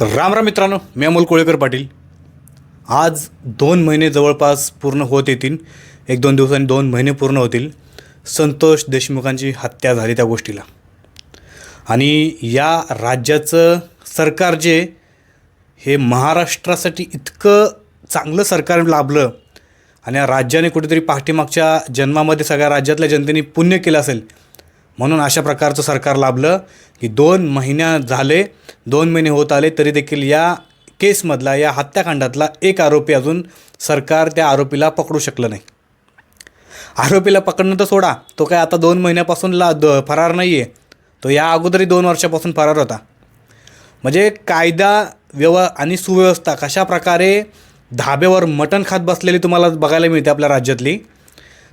राम राम मित्रांनो मी अमोल कोळेकर पाटील. आज दोन महिने जवळपास पूर्ण होत येतील. एक दोन दिवसांनी दोन महिने पूर्ण होतील. संतोष देशमुखांची हत्या झाली त्या गोष्टीला. आणि या राज्याचं सरकार जे हे महाराष्ट्रासाठी इतकं चांगलं सरकार लाभलं आणि या राज्याने कुठेतरी पाठीमागच्या जन्मामध्ये सगळ्या राज्यातल्या जनतेने पुण्य केलं असेल म्हणून अशा प्रकारचं सरकार लाभलं की दोन महिन्या झाले दोन महिने होत आले तरी देखील या केसमधला या हत्याकांडातला एक आरोपी अजून सरकार त्या आरोपीला पकडू शकलं नाही. आरोपीला पकडणं तर सोडा तो काय आता दोन महिन्यापासून ला द फरार नाही आहे तो या अगोदरही दोन वर्षापासून फरार होता. म्हणजे कायदा व्यव आणि सुव्यवस्था कशा प्रकारे धाब्यावर मटण खात बसलेली तुम्हाला बघायला मिळते आपल्या राज्यातली.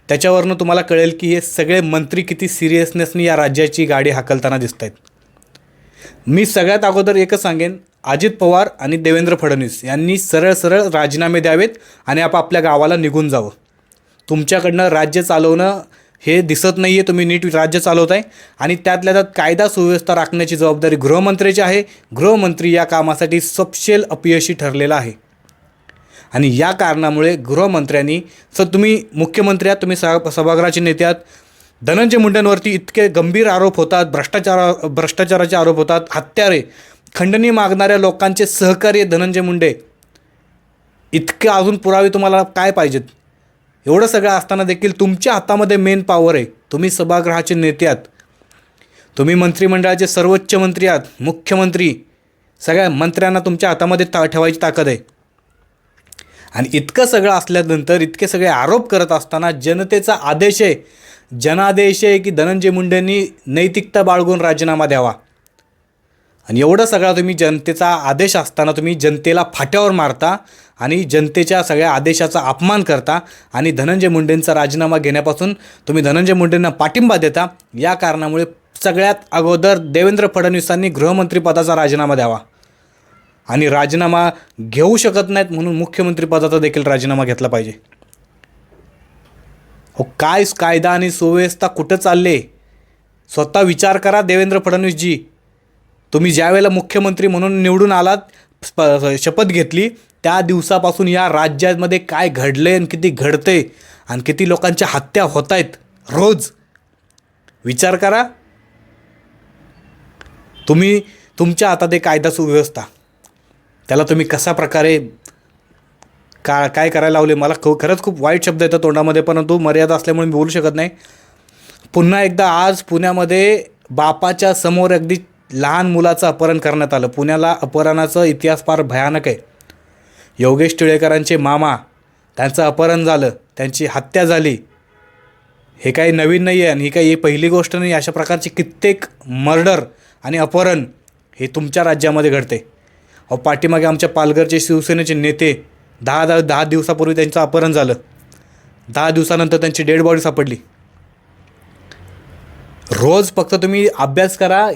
त्याच्यावरनं तुम्हाला कळेल की हे सगळे मंत्री किती सिरियसनेसने या राज्याची गाडी हाकलताना दिसत आहेत मी सगळ्यात अगोदर एकच सांगेन अजित पवार आणि देवेंद्र फडणवीस यांनी सरळ सरळ राजीनामे द्यावेत आणि आपापल्या गावाला निघून जावं. तुमच्याकडनं राज्य चालवणं हे दिसत नाही आहे तुम्ही नीट राज्य चालवत आहे आणि त्यातल्या त्यात कायदा सुव्यवस्था राखण्याची जबाबदारी गृहमंत्र्याची आहे. गृहमंत्री या कामासाठी सपशेल अपयशी ठरलेला आहे. आणि या कारणामुळे गृहमंत्र्यांनी सर तुम्ही मुख्यमंत्री आहात तुम्ही स सभागृहाचे नेते आहात धनंजय मुंडेंवरती इतके गंभीर आरोप होतात भ्रष्टाचार भ्रष्टाचाराचे आरोप होतात हत्यारे खंडणी मागणाऱ्या लोकांचे सहकार्य धनंजय मुंडे इतके अजून पुरावे तुम्हाला काय पाहिजेत? एवढं सगळं असताना देखील तुमच्या हातामध्ये मेन पॉवर आहे. तुम्ही सभागृहाचे नेते आहात. तुम्ही मंत्रिमंडळाचे सर्वोच्च मंत्री आहात मुख्यमंत्री. सगळ्या मंत्र्यांना तुमच्या हातामध्ये ता ठेवायची ताकद आहे. आणि इतकं सगळं असल्यानंतर इतके सगळे आरोप करत असताना जनतेचा आदेश आहे. जनादेश आहे की धनंजय मुंडेंनी नैतिकता बाळगून राजीनामा द्यावा. आणि एवढं सगळा तुम्ही जनतेचा आदेश असताना तुम्ही जनतेला फाट्यावर मारता आणि जनतेच्या सगळ्या आदेशाचा अपमान करता आणि धनंजय मुंडेंचा राजीनामा घेण्यापासून तुम्ही धनंजय मुंडेंना पाठिंबा देता या कारणामुळे सगळ्यात अगोदर देवेंद्र फडणवीसांनी गृहमंत्रीपदाचा राजीनामा द्यावा. आणि राजीनामा घेऊ शकत नाहीत म्हणून मुख्यमंत्रीपदाचा देखील राजीनामा घेतला पाहिजे. हो काय कायदा आणि सुव्यवस्था कुठं चालले? स्वतः विचार करा देवेंद्र फडणवीसजी. तुम्ही ज्यावेळेला मुख्यमंत्री म्हणून निवडून आलात शपथ घेतली त्या दिवसापासून या राज्यामध्ये काय घडलं आहे आणि किती घडते आणि किती लोकांच्या हत्या होत आहेत रोज? विचार करा. तुम्ही तुमच्या हातात एक कायदा सुव्यवस्था. त्याला तुम्ही कशा प्रकारे का काय करायला लावले? मला ख खरंच खूप वाईट शब्द येतात तोंडामध्ये परंतु मर्यादा असल्यामुळे मी बोलू शकत नाही. पुन्हा एकदा आज पुण्यामध्ये बापाच्या समोर अगदी लहान मुलाचं अपहरण करण्यात आलं. पुण्याला अपहरणाचा इतिहास फार भयानक आहे. योगेश टिळेकरांचे मामा त्यांचं अपहरण झालं त्यांची हत्या झाली. हे काही नवीन नाही आहे आणि ही काही पहिली गोष्ट नाही. अशा प्रकारची कित्येक मर्डर आणि अपहरण हे तुमच्या राज्यामध्ये घडते. अहो पाठीमागे आमच्या पालघरचे शिवसेनेचे नेते दहा दहा दहा दिवसापूर्वी त्यांचं अपहरण झालं. दहा दिवसानंतर त्यांची डेड बॉडी सापडली. रोज फक्त तुम्ही अभ्यास करा.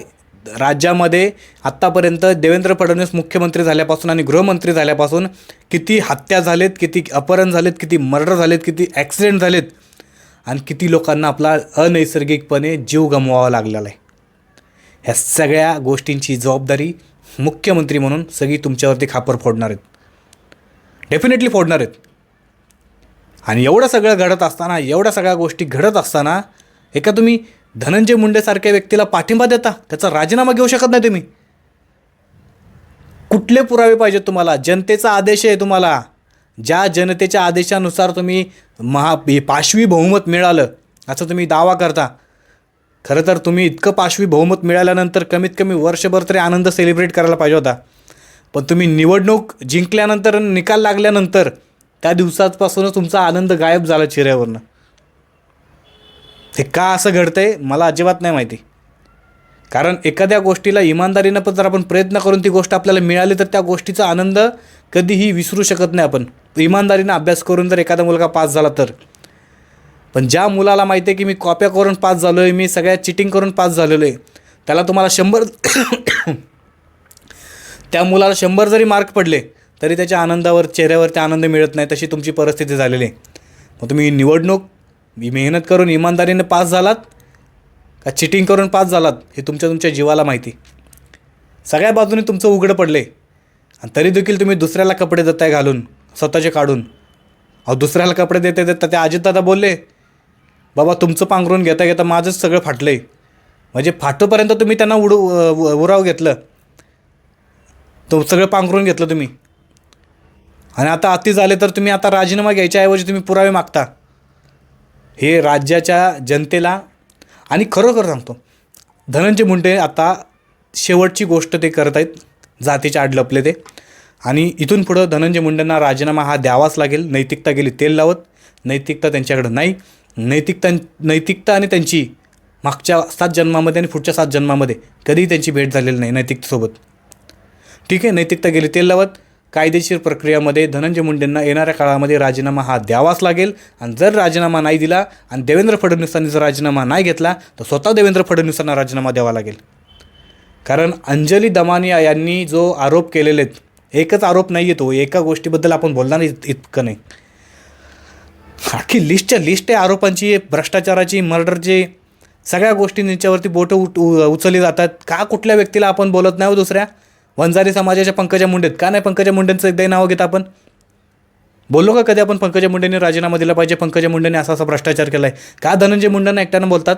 राज्यामध्ये आत्तापर्यंत देवेंद्र फडणवीस मुख्यमंत्री झाल्यापासून आणि गृहमंत्री झाल्यापासून किती हत्या झालेत किती अपहरण झालेत किती मर्डर झालेत किती ॲक्सिडेंट झालेत आणि किती लोकांना आपला अनैसर्गिकपणे जीव गमवावा लागलेला आहे. ह्या सगळ्या गोष्टींची जबाबदारी मुख्यमंत्री म्हणून सगळी तुमच्यावरती खापर फोडणार आहेत. डेफिनेटली फोडणार आहेत. आणि एवढं सगळं घडत असताना एवढ्या सगळ्या गोष्टी घडत असताना एका तुम्ही धनंजय मुंडेसारख्या व्यक्तीला पाठिंबा देता त्याचा राजीनामा घेऊ शकत नाही तुम्ही. कुठले पुरावे पाहिजेत तुम्हाला? जनतेचा आदेश आहे तुम्हाला. ज्या जनतेच्या आदेशानुसार तुम्ही महा पाशवी बहुमत मिळालं असं तुम्ही दावा करता. खरं तर तुम्ही इतकं पाशवी बहुमत मिळाल्यानंतर कमीत कमी वर्षभर तरी आनंद सेलिब्रेट करायला पाहिजे होता. पण तुम्ही निवडणूक जिंकल्यानंतर निकाल लागल्यानंतर त्या दिवसापासूनच तुमचा आनंद गायब झाला चेहऱ्यावरनं. हे का असं घडतंय मला अजिबात नाही माहिती. कारण एखाद्या गोष्टीला इमानदारीनं पण जर आपण प्रयत्न करून ती गोष्ट आपल्याला मिळाली तर त्या गोष्टीचा आनंद कधीही विसरू शकत नाही आपण. इमानदारीनं अभ्यास करून जर एखादा मुलगा पास झाला तर. पण ज्या मुलाला माहिती आहे की मी कॉप्या करून पास झालो आहे मी सगळ्या चिटिंग करून पास झालेलो आहे त्याला तुम्हाला शंभर त्या मुलाला शंभर जरी मार्क पडले तरी त्याच्या आनंदावर चेहऱ्यावरती आनंद मिळत नाही तशी तुमची परिस्थिती झालेली आहे. मग तुम्ही निवडणूक मी मेहनत करून इमानदारीने पास झालात का चिटिंग करून पास झालात हे तुमच्या तुमच्या जीवाला माहिती सगळ्या बाजूने तुमचं उघडं पडलं आहे आणि तरी देखील तुम्ही दुसऱ्याला कपडे देताय घालून स्वतःचे काढून. अहो दुसऱ्याला कपडे देते देता ते अजितदादा बोलले बाबा तुमचं पांघरून घेता घेता माझंच सगळं फाटलं आहे म्हणजे फाटोपर्यंत तुम्ही त्यांना उडू उराव घेतलं. तो सगळं पांघरून घेतलं तुम्ही. आणि आता अति झाले तर तुम्ही आता राजीनामा घ्यायच्याऐवजी तुम्ही पुरावे मागता. हे राज्याच्या जनतेला आणि खरोखर सांगतो धनंजय मुंडे आता शेवटची गोष्ट ते करत आहेत जातीच्या आड लपले ते. आणि इथून पुढं धनंजय मुंडेंना राजीनामा हा द्यावाच लागेल नैतिकता गेली तेल लावत नैतिकता त्यांच्याकडं नाही. नैतिकता नैतिकता आणि त्यांची मागच्या सात जन्मामध्ये आणि पुढच्या सात जन्मामध्ये कधीही त्यांची भेट झालेली नाही नैतिकतेसोबत. ठीक आहे नैतिकता गेली तेल लावत कायदेशीर प्रक्रियामध्ये धनंजय मुंडेंना येणाऱ्या काळामध्ये राजीनामा हा द्यावाच लागेल. आणि जर राजीनामा नाही दिला आणि देवेंद्र फडणवीसांनी जर राजीनामा नाही घेतला तर स्वतः देवेंद्र फडणवीसांना राजीनामा द्यावा लागेल. कारण अंजली दमानिया यांनी जो आरोप केलेले आहेत एकच आरोप नाही येतो एका गोष्टीबद्दल आपण बोलणार इतकं नाही. अख्खी लिस्टच्या लिस्ट आहे आरोपांची भ्रष्टाचाराची मर्डरची सगळ्या गोष्टी यांच्यावरती बोटं उट उ- उचलली जातात. का कुठल्या व्यक्तीला आपण बोलत नाही हो दुसऱ्या? वंजारी समाजाच्या पंकजा मुंडेत. का नाही पंकजा मुंडेंचं एकदाही नाव घेत आपण? बोललो का कधी आपण पंकजा मुंडेंनी राजीनामा दिला पाहिजे? पंकजा मुंडेंनी असा असा भ्रष्टाचार केला आहे का धनंजय मुंडेंना एकट्यानं बोलतात?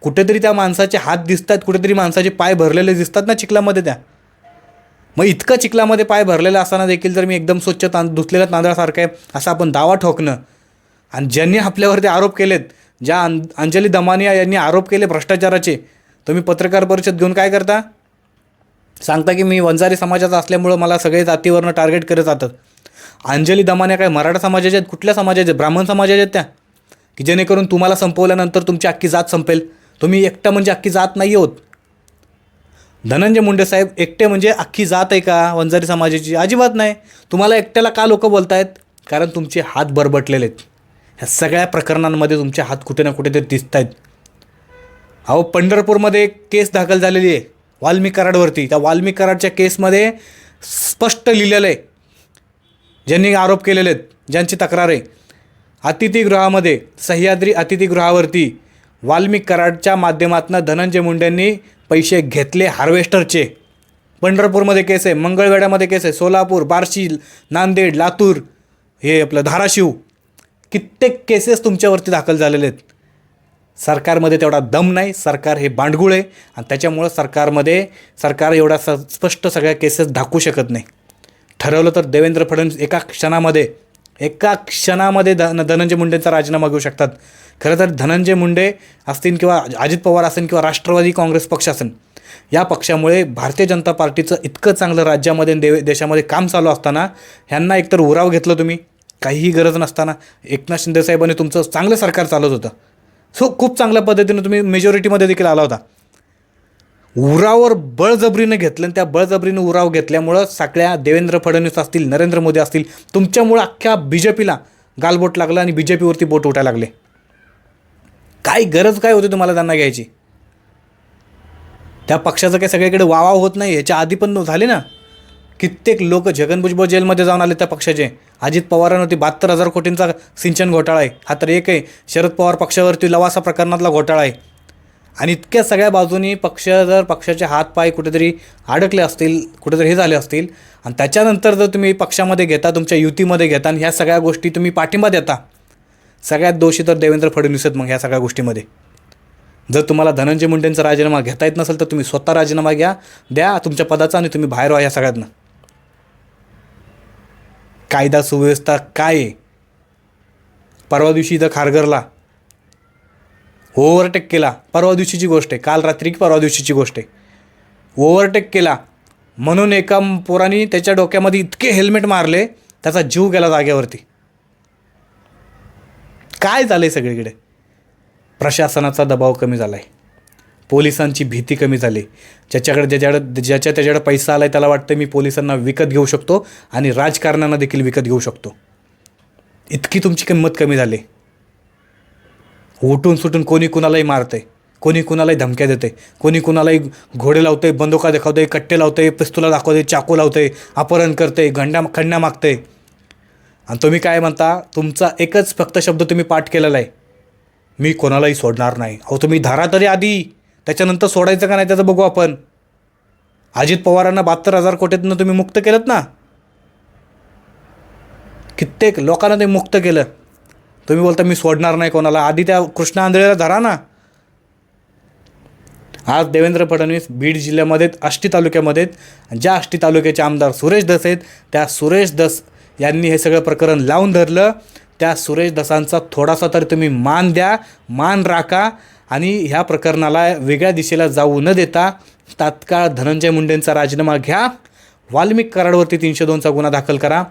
कुठेतरी त्या माणसाचे हात दिसतात कुठेतरी माणसाचे पाय भरलेले दिसतात ना चिखलामध्ये त्या. मग इतकं चिखलामध्ये पाय भरलेलं असताना देखील जर मी एकदम स्वच्छ तां धुतलेल्या तांदळासारखं आहे असा आपण दावा ठोकणं आणि ज्यांनी आपल्यावरती आरोप केलेत ज्या अं अंजली दमानिया यांनी आरोप केले भ्रष्टाचाराचे तुम्ही पत्रकार परिषद घेऊन काय करता? सांगता की मी वंजारी समाजाचा असल्यामुळं मला सगळे जातीवरनं टार्गेट करत जातात अंजली दमानिया काय मराठा समाजाच्या आहेत? कुठल्या समाजाच्या आहेत? ब्राह्मण समाजाच्या आहेत त्या? की जेणेकरून तुम्हाला संपवल्यानंतर तुमची अख्खी जात संपेल. तुम्ही एकटा म्हणजे अख्खी जात नाही आहोत धनंजय मुंडे साहेब एकटे म्हणजे अख्खी जात आहे का वंजारी समाजाची? अजिबात नाही. तुम्हाला एकट्याला का लोक बोलतायत? कारण तुमचे हात बरबटलेले आहेत. ह्या सगळ्या प्रकरणांमध्ये तुमचे हात कुठे ना कुठे ते दिसत आहेत अहो पंढरपूरमध्ये एक केस दाखल झालेली आहे वाल्मी कराडवरती. त्या वाल्मी कराडच्या केसमध्ये स्पष्ट लिहिलेलं आहे. ज्यांनी आरोप केलेले आहेत ज्यांची तक्रार आहे. अतिथीगृहामध्ये सह्याद्री अतिथीगृहावरती वाल्मिक कराडच्या माध्यमातून धनंजय मुंडेंनी पैसे घेतले हार्वेस्टरचे. पंढरपूरमध्ये केस आहे मंगळवेड्यामध्ये केस आहे सोलापूर बार्शी नांदेड लातूर हे आपलं धाराशिव. कित्येक केसेस तुमच्यावरती दाखल झालेले आहेत. सरकारमध्ये तेवढा दम नाही सरकार हे बांडगुळ आहे आणि त्याच्यामुळं सरकारमध्ये सरकार एवढा स स्पष्ट सगळ्या केसेस दाखवू शकत नाही. ठरवलं तर देवेंद्र फडणवीस एका क्षणामध्ये एका क्षणामध्ये धन धनंजय मुंडेंचा राजीनामा घेऊ शकतात. खरं तर धनंजय मुंडे असतील किंवा अजित पवार असेल किंवा राष्ट्रवादी काँग्रेस पक्ष असेल या पक्षामुळे भारतीय जनता पार्टीचं इतकं चांगलं राज्यामध्ये देव देशामध्ये काम चालू असताना ह्यांना एकतर उराव घेतलं तुम्ही काहीही गरज नसताना एकनाथ शिंदेसाहेबांनी तुमचं चांगलं सरकार चालत होतं. सो खूप चांगल्या पद्धतीनं तुम्ही मेजॉरिटीमध्ये देखील आला होता. उरावर बळजबरीनं घेतलं आणि त्या बळजबरीनं उराव घेतल्यामुळं सगळ्या देवेंद्र फडणवीस असतील नरेंद्र मोदी असतील तुमच्यामुळं अख्ख्या बी जे पीला गालबोट लागलं आणि बी जे पीवरती बोट उठायला लागले. काय गरज काय होती तुम्हाला त्यांना घ्यायची? त्या पक्षाचं काही सगळीकडे वावा होत नाही? याच्या आधी पण झाले ना? कित्येक लोक छगन भुजबळ जेलमध्ये जाऊन आले त्या पक्षाचे. अजित पवारांवरती बहात्तर हजार कोटींचा सिंचन घोटाळा आहे. हा तर एक आहे. शरद पवार पक्षावरती लवासा प्रकरणातला घोटाळा आहे. आणि इतक्या सगळ्या बाजूनी पक्ष जर पक्षाचे हातपाय कुठेतरी अडकले असतील कुठेतरी हे झाले असतील आणि त्याच्यानंतर जर तुम्ही पक्षामध्ये घेता तुमच्या युतीमध्ये घेता आणि ह्या सगळ्या गोष्टी तुम्ही पाठिंबा देता सगळ्यात दोषी तर देवेंद्र फडणवीस आहेत मग ह्या सगळ्या गोष्टीमध्ये. जर तुम्हाला धनंजय मुंडेंचा राजीनामा घेता येत नसेल तर तुम्ही स्वतः राजीनामा घ्या द्या तुमच्या पदाचा आणि तुम्ही बाहेर व्हा या सगळ्यातनं. कायदा सुव्यवस्था काय? आहे परवा दिवशी इथं खारघरला. ओव्हरटेक केला. परवा दिवशीची गोष्ट आहे. काल रात्री की परवा दिवशीची गोष्ट आहे. ओव्हरटेक केला. म्हणून एका पोराने त्याच्या डोक्यामध्ये इतके हेल्मेट मारले त्याचा जीव गेला जागेवरती. काय झालं आहे सगळीकडे? प्रशासनाचा दबाव कमी झाला आहे पोलिसांची भीती कमी झाली. ज्याच्याकडे ज्याच्याकडे ज्याच्या त्याच्याकडे पैसा आला आहे त्याला वाटतं मी पोलिसांना विकत घेऊ शकतो आणि राजकारणांना देखील विकत घेऊ शकतो. इतकी तुमची किंमत कमी झाली. उठून सुटून कोणी कुणालाही मारतंय कोणी कुणालाही धमक्या देते कोणी कुणालाही घोडे लावतंय बंदुका दाखवतंय कट्टे लावतंय पिस्तुला दाखवते चाकू लावतंय अपहरण करते घंडा खंड्या मागतंय. आणि तुम्ही काय म्हणता? तुमचा एकच फक्त शब्द तुम्ही पाठ केलेला आहे. मी कोणालाही सोडणार नाही. अहो तुम्ही धारा तरी आधी. त्याच्यानंतर सोडायचं का नाही त्याचं बघू आपण. अजित पवारांना बहात्तर हजार कोटीतनं तुम्ही मुक्त केलं ना? कित्येक लोकांना ते मुक्त केलं. तुम्ही बोलता मी सोडणार नाही कोणाला. आधी त्या कृष्णा आंधळेला धरा ना. आज देवेंद्र फडणवीस बीड जिल्ह्यामध्ये आष्टी तालुक्यामध्ये ज्या आष्टी तालुक्याचे आमदार सुरेश दस आहेत त्या सुरेश दस यांनी हे सगळं प्रकरण लावून धरलं. त्या सुरेश दसांचा थोडासा तरी तुम्ही मान द्या मान राखा. आणि ह्या प्रकरणाला वेगळ्या दिशेला जाऊ न देता तात्काळ धनंजय मुंडेंचा राजीनामा घ्या. वाल्मिक कराडवरती तीनशे दोनचा गुन्हा दाखल करा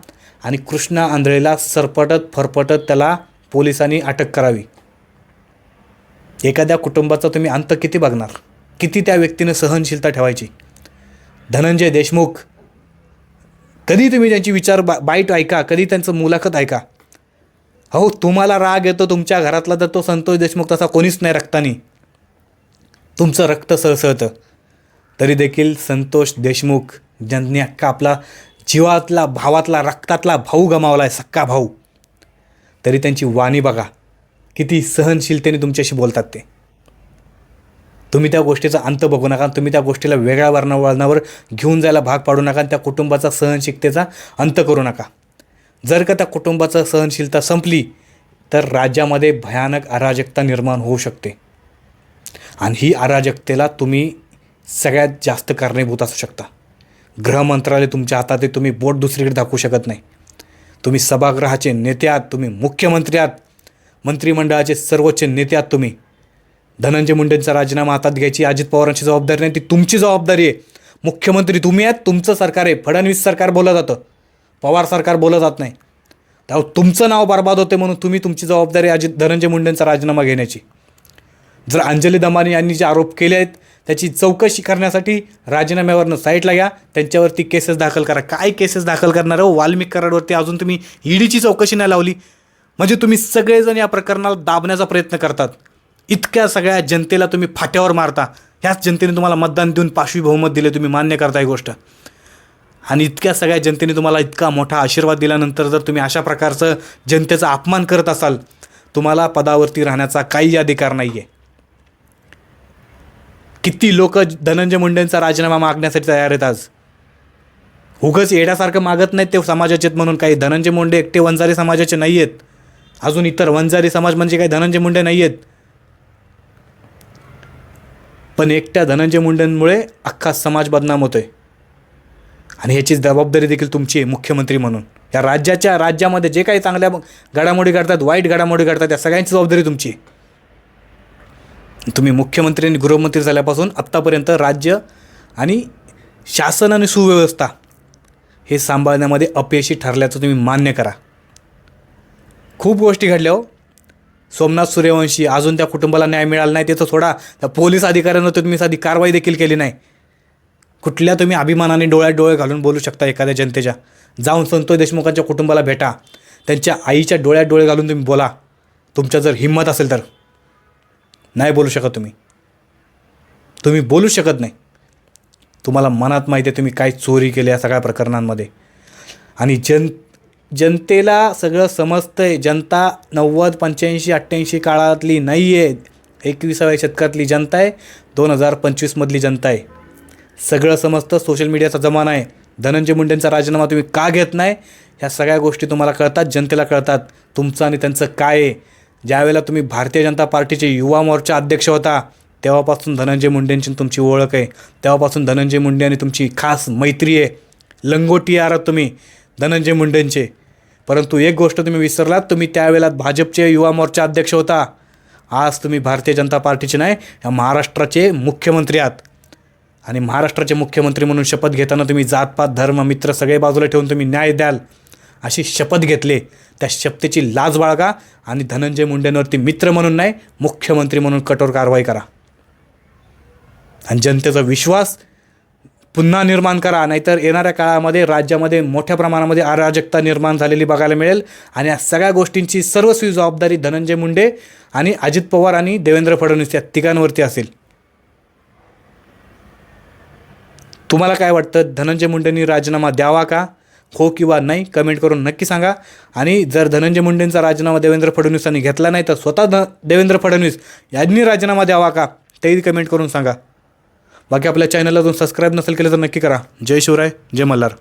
आणि कृष्णा आंधळेला सरपटत फरपटत त्याला पोलिसांनी अटक करावी. एखाद्या कुटुंबाचा तुम्ही अंत किती बघणार? किती त्या व्यक्तीनं सहनशीलता ठेवायची? धनंजय देशमुख कधी तुम्ही त्यांची विचार बा बाईट ऐका कधी त्यांचं मुलाखत ऐका? हो तुम्हाला राग येतो तुमच्या घरातला तर तो संतोष देशमुख तसा कोणीच नाही रक्तानी. तुमचं रक्त सळसळतं. तरी देखील संतोष देशमुख ज्यांनी अख्खा आपला जीवातला भावातला रक्तातला भाऊ गमावला आहे सक्का भाऊ तरी त्यांची वाणी बघा. किती सहनशीलतेने तुमच्याशी बोलतात ते. तुम्ही त्या गोष्टीचा अंत बघू नका तुम्ही त्या गोष्टीला वेगळ्या वर्ण वळणावर घेऊन जायला भाग पाडू नका त्या कुटुंबाचा सहनशिकतेचा अंत करू नका. जर का त्या कुटुंबाचा सहनशीलता संपली तर राज्यामध्ये भयानक अराजकता निर्माण होऊ शकते. आणि ही अराजकतेला तुम्ही सगळ्यात जास्त कारणीभूत असू शकता. गृहमंत्रालय तुमच्या हातात आहे तुम्ही बोट दुसरीकडे दाखवू शकत नाही. तुम्ही सभागृहाचे नेते आहात तुम्ही मुख्यमंत्री आहात मंत्रिमंडळाचे सर्वोच्च नेते आहात तुम्ही. धनंजय मुंडेंचा राजीनामा हातात घ्यायची अजित पवारांची जबाबदारी नाही ती तुमची जबाबदारी आहे. मुख्यमंत्री तुम्ही आहात तुमचं सरकार आहे फडणवीस सरकार बोललं जातं. पवार सरकार बोलत जात नाही. त्यावर तुमचं नाव बर्बाद होते म्हणून तुम्ही तुमची जबाबदारी अजित धनंजय मुंडेंचा राजीनामा घेण्याची. जर अंजली दमानी यांनी जे आरोप केले आहेत त्याची चौकशी करण्यासाठी राजीनाम्यावरनं साईटला घ्या त्यांच्यावरती केसेस दाखल करा. काय केसेस दाखल करणार हो? वाल्मिक कराडवरती अजून तुम्ही ईडीची चौकशी नाही लावली. म्हणजे तुम्ही सगळेजण या प्रकरणाला दाबण्याचा प्रयत्न करतात. इतक्या सगळ्या जनतेला तुम्ही फाट्यावर मारता. ह्याच जनतेने तुम्हाला मतदान देऊन पाशवी बहुमत दिले तुम्ही मान्य करता ही गोष्ट. आणि इतक्या सगळ्या जनतेने तुम्हाला इतका मोठा आशीर्वाद दिल्यानंतर जर तुम्ही अशा प्रकारचं जनतेचा अपमान करत असाल तुम्हाला पदावरती राहण्याचा काही अधिकार नाही आहे किती लोक धनंजय मुंडेंचा राजीनामा मागण्यासाठी तयार आहेत आज? उगच येड्यासारखं मागत नाहीत ते समाजाचे आहेत म्हणून काही धनंजय मुंडे एकटे वंजारी समाजाचे नाही आहेत अजून इतर वंजारी समाज म्हणजे काही धनंजय मुंडे नाही आहेत पण एकट्या धनंजय मुंडेंमुळे अख्खा समाज बदनाम होतोय. आणि ह्याची जबाबदारी देखील तुमची आहे मुख्यमंत्री म्हणून. या राज्याच्या राज्यामध्ये जे काही चांगल्या घडामोडी घडतात वाईट घडामोडी घडतात त्या सगळ्यांची जबाबदारी तुमची तुम्ही मुख्यमंत्री आणि गृहमंत्री झाल्यापासून आत्तापर्यंत राज्य आणि शासन आणि सुव्यवस्था हे सांभाळण्यामध्ये अपयशी ठरल्याचं तुम्ही मान्य करा. खूप गोष्टी घडल्या हो. सोमनाथ सूर्यवंशी अजून त्या कुटुंबाला न्याय मिळाला नाही त्याचं थोडा त्या पोलीस अधिकाऱ्यांना तुम्ही साधी कारवाई देखील केली नाही. कुठल्या तुम्ही अभिमानाने डोळ्यात डोळे घालून बोलू शकता एखाद्या जनतेच्या? जाऊन संतोष देशमुखांच्या कुटुंबाला भेटा. त्यांच्या आईच्या डोळ्यात डोळे घालून तुम्ही बोला. तुमच्या जर हिंमत असेल तर. नाही बोलू शकत तुम्ही. तुम्ही बोलू शकत नाही. तुम्हाला मनात माहिती आहे तुम्ही काय चोरी केली या सगळ्या प्रकरणांमध्ये. आणि जन जनतेला सगळं समजतं आहे जनता नव्वद पंच्याऐंशी अठ्ठ्याऐंशी काळातली नाही आहे एकविसाव्या शतकातली जनता आहे. दोन हजार पंचवीसमधली जनता आहे. सगळं समजतं. सोशल मीडियाचा जमाना आहे. धनंजय मुंडेंचा राजीनामा तुम्ही का घेत नाही? ह्या सगळ्या गोष्टी तुम्हाला कळतात जनतेला कळतात. तुमचं आणि त्यांचं काय आहे? ज्यावेळेला तुम्ही भारतीय जनता पार्टीचे युवा मोर्चा अध्यक्ष होता तेव्हापासून धनंजय मुंडेंची तुमची ओळख आहे. तेव्हापासून धनंजय मुंडे आणि तुमची खास मैत्री आहे. लंगोटी आहात तुम्ही धनंजय मुंडेंचे. परंतु एक गोष्ट तुम्ही विसरलात तुम्ही त्यावेळेला भाजपचे युवा मोर्चा अध्यक्ष होता. आज तुम्ही भारतीय जनता पार्टीचे नाही या महाराष्ट्राचे मुख्यमंत्री आहात. आणि महाराष्ट्राचे मुख्यमंत्री म्हणून शपथ घेताना तुम्ही जातपात धर्म मित्र सगळे बाजूला ठेवून तुम्ही न्याय द्याल. अशी शपथ घेतली. त्या शपथेची लाज बाळगा आणि धनंजय मुंडेंवरती मित्र म्हणून नाही मुख्यमंत्री म्हणून कठोर कारवाई करा. आणि जनतेचा विश्वास पुन्हा निर्माण करा. नाहीतर येणाऱ्या काळामध्ये राज्यामध्ये मोठ्या प्रमाणामध्ये अराजकता निर्माण झालेली बघायला मिळेल. आणि या सगळ्या गोष्टींची सर्वस्वी जबाबदारी धनंजय मुंडे आणि अजित पवार आणि देवेंद्र फडणवीस या तिघांवरती असेल. तुम्हाला काय वाटतं? धनंजय मुंडेंनी राजीनामा द्यावा का? हो किंवा नाही? कमेंट करून नक्की सांगा. आणि जर धनंजय मुंडेंचा राजीनामा देवेंद्र फडणवीसांनी घेतला नाही तर स्वतः ध देवेंद्र फडणवीस यांनी राजीनामा द्यावा का? तेही कमेंट करून सांगा. बाकी आपल्या चॅनलला अजून सबस्क्राईब नसेल केलं तर नक्की करा. जय शिवराय जय मल्हार.